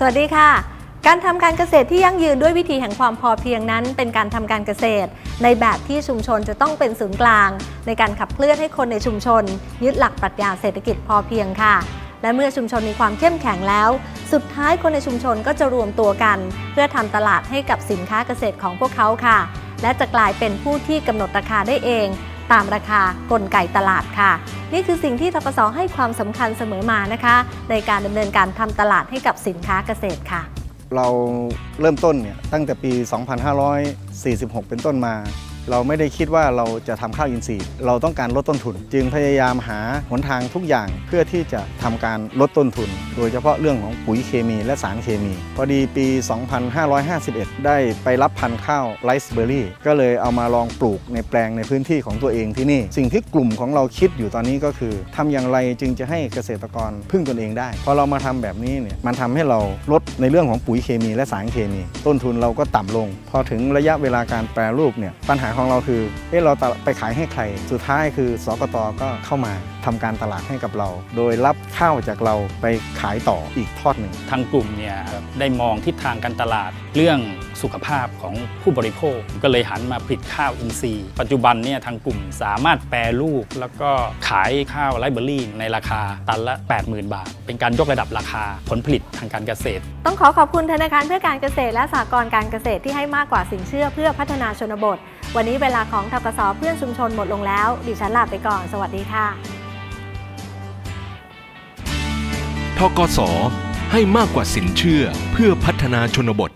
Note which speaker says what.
Speaker 1: สวัสดีค่ะ การทำการเกษตรที่ยั่งยืนด้วยวิธีแห่งความพอเพียงนั้น เป็นการทำการเกษตร ในแบบที่ชุมชนจะต้องเป็นศูนย์กลาง ในการขับเคลื่อนให้คนในชุมชน ยึดหลักปรัชญาเศรษฐกิจพอเพียงค่ะ และเมื่อชุมชนมีความเข้มแข็งแล้ว สุดท้ายคนในชุมชนก็จะรวมตัวกัน เพื่อทำตลาดให้กับสินค้าเกษตรของพวกเขาค่ะ และจะกลายเป็นผู้ที่กำหนดราคาได้เอง ตามราคากลไกตลาดค่ะ นี่คือสิ่งที่ทกสให้ความสำคัญเสมอมานะคะ ในการดำเนินการทำตลาดให้กับสินค้าเกษตรค่ะ
Speaker 2: เราเริ่มต้นเนี่ยตั้งแต่ปี 2546 เป็นต้นมา เราไม่ได้คิดว่าเราจะทำข้าวอินทรีย์ เราต้องการลดต้นทุน จึงพยายามหาหนทางทุกอย่างเพื่อที่จะทำการลดต้นทุน โดยเฉพาะเรื่องของปุ๋ยเคมีและสารเคมี พอดีปี 2551 ได้ไปรับพันธุ์ข้าวไรซ์เบอร์รี่ก็เลยเอามาลองปลูกในแปลงในพื้นที่ของตัวเองที่นี่ สิ่งที่กลุ่มของเราคิดอยู่ตอนนี้ก็คือทำอย่างไรจึงจะให้เกษตรกรพึ่งตนเองได้พอเรามาทำแบบนี้เนี่ยมันทำให้เราลดในเรื่องของปุ๋ยเคมีและสารเคมี ต้นทุนเราก็ต่ำลง พอถึงระยะเวลาการแปรรูปเนี่ยปัญหาของเราคือเอ๊ะเราไปขายให้ใคร สุดท้ายคือสกตก็เข้ามาทำการตลาดให้กับเรา โดยรับข้าวจากเราไปขายต่ออีกทอดหนึ่ง
Speaker 3: ทางกลุ่มเนี่ยได้มองทิศทางการตลาดเรื่องสุขภาพของผู้บริโภค ก็เลยหันมาผลิตข้าวอินทรีย์ ปัจจุบันเนี่ยทางกลุ่มสามารถแปรรูป แล้วก็ขายข้าวไรเบอรี่ ในราคาตันละ 80,000 บาท เป็นการยกระดับราคาผลผลิตทางการเกษตร
Speaker 1: ต้องขอขอบคุณธนาคารเพื่อการเกษตรและสหกรณ์การเกษตรที่ให้มากกว่าสินเชื่อเพื่อพัฒนาชนบท วันนี้เวลาของทกศเพื่อนชุมชนหมดลงแล้ว ดิฉันลาไปก่อน สวัสดีค่ะ
Speaker 4: ทกศให้มากกว่าสินเชื่อเพื่อพัฒนาชนบท